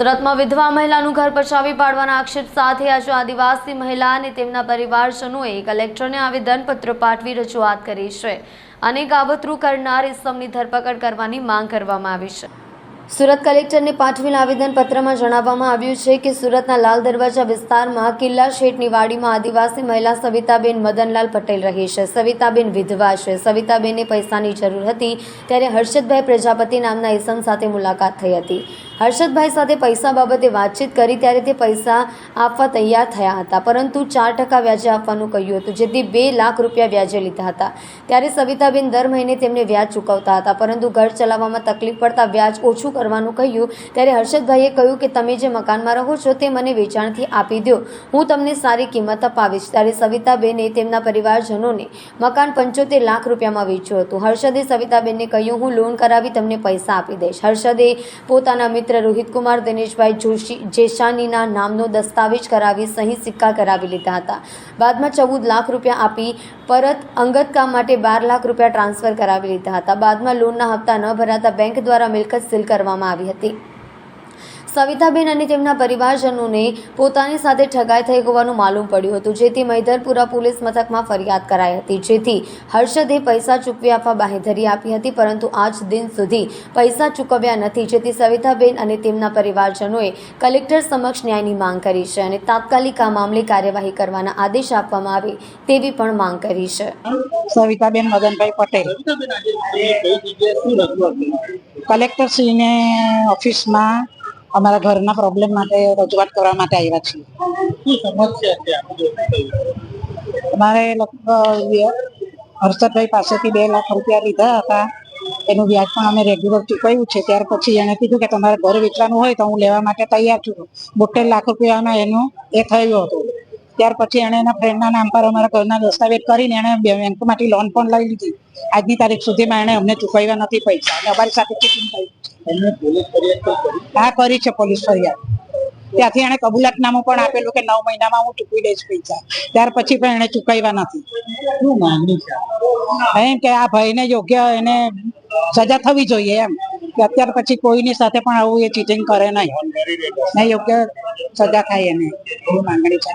સુરતમાં વિધવા મહિલાનું ઘર પછાવી પાડવાના આક્ષેપ સાથે આજે આદિવાસી મહિલા અને તેમના પરિવારજનોએ કલેક્ટરને આવેદનપત્ર પાઠવી રજૂઆત કરી છે. અને કાબતરું કરનાર ઇસમની ધરપકડ કરવાની માંગ કરવામાં આવી છે. સુરત કલેક્ટરને પાઠવેલ આવેદનપત્રમાં જણાવવામાં આવ્યું છે કે સુરતના લાલ દરવાજા વિસ્તારમાં કિલ્લા શેઠની વાડીમાં આદિવાસી મહિલા સવિતાબેન મદનલાલ પટેલ રહે છે. સવિતાબેન વિધવા છે. સવિતાબેનને પૈસાની જરૂર હતી ત્યારે હર્ષદભાઈ પ્રજાપતિ નામના ઇસમ સાથે મુલાકાત થઈ હતી. હર્ષદભાઈ સાથે પૈસા બાબતે વાતચીત કરી ત્યારે તે પૈસા આપવા તૈયાર થયા હતા, પરંતુ ચાર ટકા વ્યાજે આપવાનું કહ્યું હતું, જેથી બે લાખ રૂપિયા વ્યાજે લીધા હતા. ત્યારે સવિતાબેન દર મહિને તેમને વ્યાજ ચૂકવતા હતા, પરંતુ ઘર ચલાવવામાં તકલીફ પડતા વ્યાજ ઓછું કરવાનું કહ્યું. ત્યારે હર્ષદભાઈએ કહ્યું કે, તમે જે મકાનમાં રહો છો તે મને વેચાણથી આપી દો હું તમને સારી કિંમત અપાવીશ. ત્યારે સવિતાબેને તેમના પરિવારજનોને મકાન પંચોતેર લાખ રૂપિયામાં વેચ્યું હતું. હર્ષદે સવિતાબેનને કહ્યું, હું લોન કરાવી તમને પૈસા આપી દઈશ. હર્ષદે પોતાના મિત્ર રોહિતકુમાર, દિનેશભાઈ જોશી, જેશાનીના નામનો દસ્તાવેજ કરાવી સહી સિક્કા કરાવી લીધા હતા. બાદમાં ચૌદ લાખ રૂપિયા આપી પરત અંગત કામ માટે બાર લાખ રૂપિયા ટ્રાન્સફર કરાવી લીધા હતા. બાદમાં લોનના હપ્તા ન ભરાતા બેંક દ્વારા મિલકત સીલ કરવામાં આવી હતી. સવિતાબેન અને તેમના પરિવારજનોને પોતાની સાથે ઠગાઈ થઈ હોવાનું માલુમ પડ્યું હતું જેથી મહિધરપુરા પોલીસ મથકમાં ફરિયાદ કરાઈ હતી. જેથી હર્ષદે પૈસા ચૂકવી આપવા બાંહેધરી આપી હતી પરંતુ આજ દિન સુધી પૈસા ચૂકવ્યા નથી જેથી સવિતાબેન અને તેમના પરિવારજનોએ કલેક્ટર સમક્ષ ન્યાયની માંગ કરી છે અને તાત્કાલિક આ મામલે કાર્યવાહી કરવાના આદેશ આપવામાં આવે તેવી પણ માંગ કરી છે. સવિતાબેન મદનભાઈ પટેલ. સવિતાબેન આજે તમે કઈ જગ્યાએ શું રજૂઆત કરી કલેક્ટરશ્રીને ઓફિસમાં અમારા ઘરના પ્રોબ્લેમ માટે રજૂઆત કરવા માટે આવ્યા છીએ. અમારે લગભગ હર્ષદભાઈ પાસેથી બે લાખ રૂપિયા લીધા હતા. એનું વ્યાજ પણ અમે રેગ્યુલર ચૂકવ્યું છે. ત્યાર પછી એણે કીધું કે તમારે ઘર વેચવાનું હોય તો હું લેવા માટે તૈયાર છું. બોતેર લાખ રૂપિયાનો એનું એ થયું હતું. ત્યાર પછી એણે એના ફ્રેન્ડના નામ પર અમારા ઘરના દસ્તાવેજ કરીને એણે બેંકમાંથી લોન પણ લઈ લીધી. આજની તારીખ સુધીમાં એણે અમને ચૂકવ્યા નથી પૈસા. અને અમારી સાથે ચીટિંગ થઈ હા કરી છે પોલીસ ફરિયાદ. ત્યાંથી એણે કબૂલાતનામું પણ આપેલું કે નવ મહિનામાં હું ચૂકવી દઈશ પૈસા. ત્યાર પછી પણ એને ચૂકવ્યા નથી. એમ કે આ ભાઈને યોગ્ય એને સજા થવી જોઈએ એમ. કે અત્યાર પછી કોઈની સાથે પણ આવું એ ચીટિંગ કરે નહીં. ને યોગ્ય સજા થાય એને. એવી માંગણી છે.